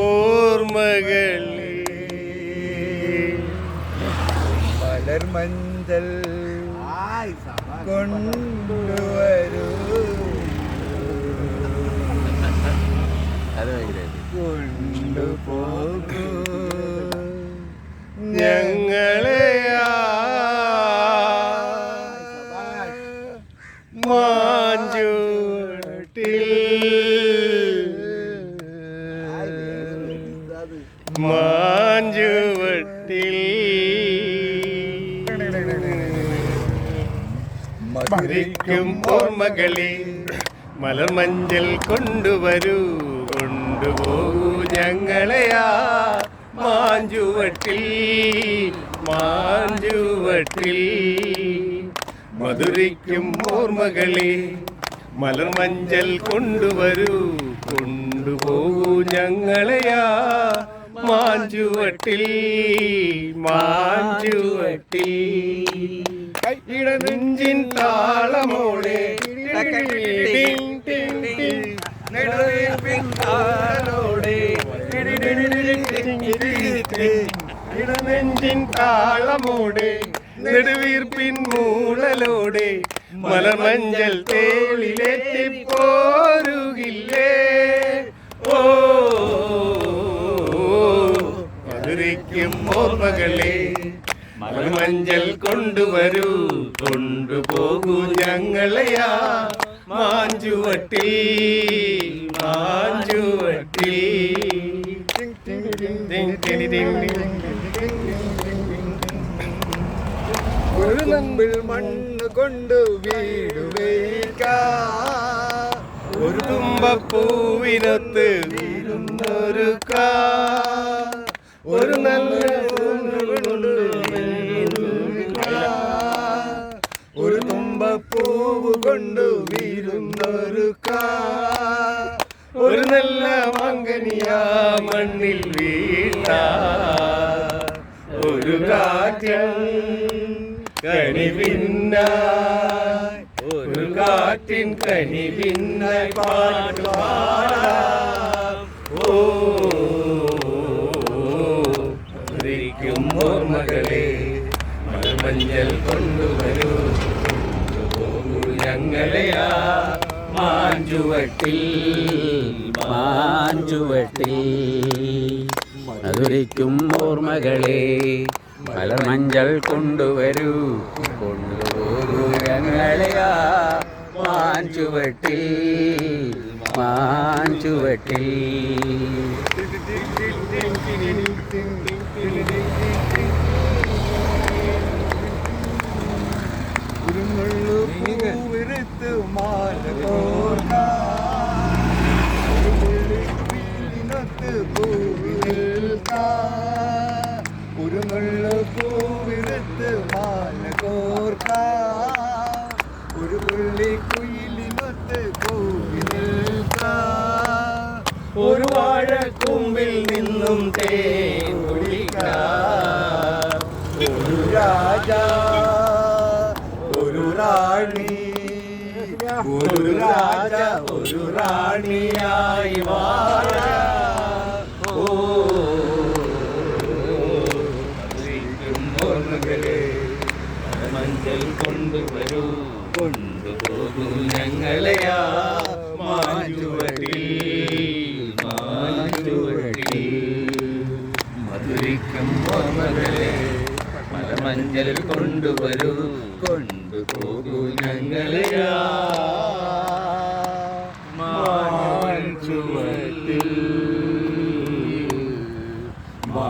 ഓർമ്മകളി മലർമഞ്ചൽ കൊണ്ടുവരൂ. കൊണ്ടുപോകൂ. ഞങ്ങളെ മാഞ്ചൂട്ടിൽ മാഞ്ചുവട്ടിൽ കൊണ്ടുവരൂ കൊണ്ടുപോകൂ ഞങ്ങളെയാ മാഞ്ചുവട്ടിൽ മാഞ്ചുവട്ടിൽ മധുരയ്ക്കും ഓർമ്മകളെ മലർമഞ്ചൽ കൊണ്ടുവരൂ കൊണ്ടുപോകൂ ഞങ്ങളെയാ മാഞ്ചുവട്ടിൽ മാഞ്ചുവട്ടിൽ ഇടനെഞ്ചിൻ താളമോടെ ടിങ് ടിങ് ടിങ് നെടുവീർപ്പിൻ ഇടനെഞ്ചിൻ താളമോടെ നെടുവീർപ്പിൻ മൂളലോടെ മലമഞ്ചൽ തേളിലേറ്റി പോരുകില്ലേ ഓ മധുരയ്ക്കും ഓർമ്മകളെ മലമഞ്ചൽ കൊണ്ടുവരൂ കൊണ്ടുപോകൂ ഞങ്ങളെയാ. മാഞ്ചുവട്ടി മാഞ്ചുവട്ടിൽ. ഒരു നമ്പിൽ മണ്ണ് കൊണ്ട് വീട് ഒരു തുമ്പപ്പൂവിനൊത്ത് വീടുന്നൊരു കാ ഒരു നല്ല ഒരു തുമ്പപ്പൂവ് കൊണ്ട് വീരുന്നൊരു കാ നല്ല മങ്കനിയ മണ്ണിൽ വീട്ട ഒരു കാറ്റം കനിവിന്ന ഒരു കാറ്റിൻ കണി പിന്ന പാടാം. ഓ മധുരയ്ക്കും ഓർമ്മകളെ കൊണ്ടുവരൂ. ഞങ്ങളെയാ മാഞ്ചുവട്ടിൽ മാഞ്ചുവട്ടിൽ മധുരിക്കും ഓർമ്മകളെ മലർമഞ്ചൽ കൊണ്ടുവരൂ. കൊണ്ടുപോകൂ ഞങ്ങളെയാ മാഞ്ചുവട്ടിൽ പൂവിരുത്ത് മാല കോർക്കാം. ഒരു വിളിപ്പിനൊത്ത് പൂവി നിൽക്കാം. കുരുങ്ങുള്ളു പൂവിരുത്ത് മാല കോർക്കാം. ഒരു പുള്ളി കുയിലിനൊത്ത് നിൽക്കാം. ഒരു വാഴക്കുമ്പിൽ നിന്നും തേ കുടിക്കാം ഒരു രാജാ ഒരു റാണി ഒരു രാജ ഒരു റാണിയായി മലർമഞ്ചൽ കൊണ്ടുവരൂ കൊണ്ടുപോകൂ ഞങ്ങളെയാ മാഞ്ചുവട്ടിൽ. മധുരിക്കും മഞ്ചൽ മലമഞ്ചൽ കൊണ്ടുവരൂ കൊണ്ടുപോകൂ ഞങ്ങളെയാ മാഞ്ചുവട്ടിൽ മാ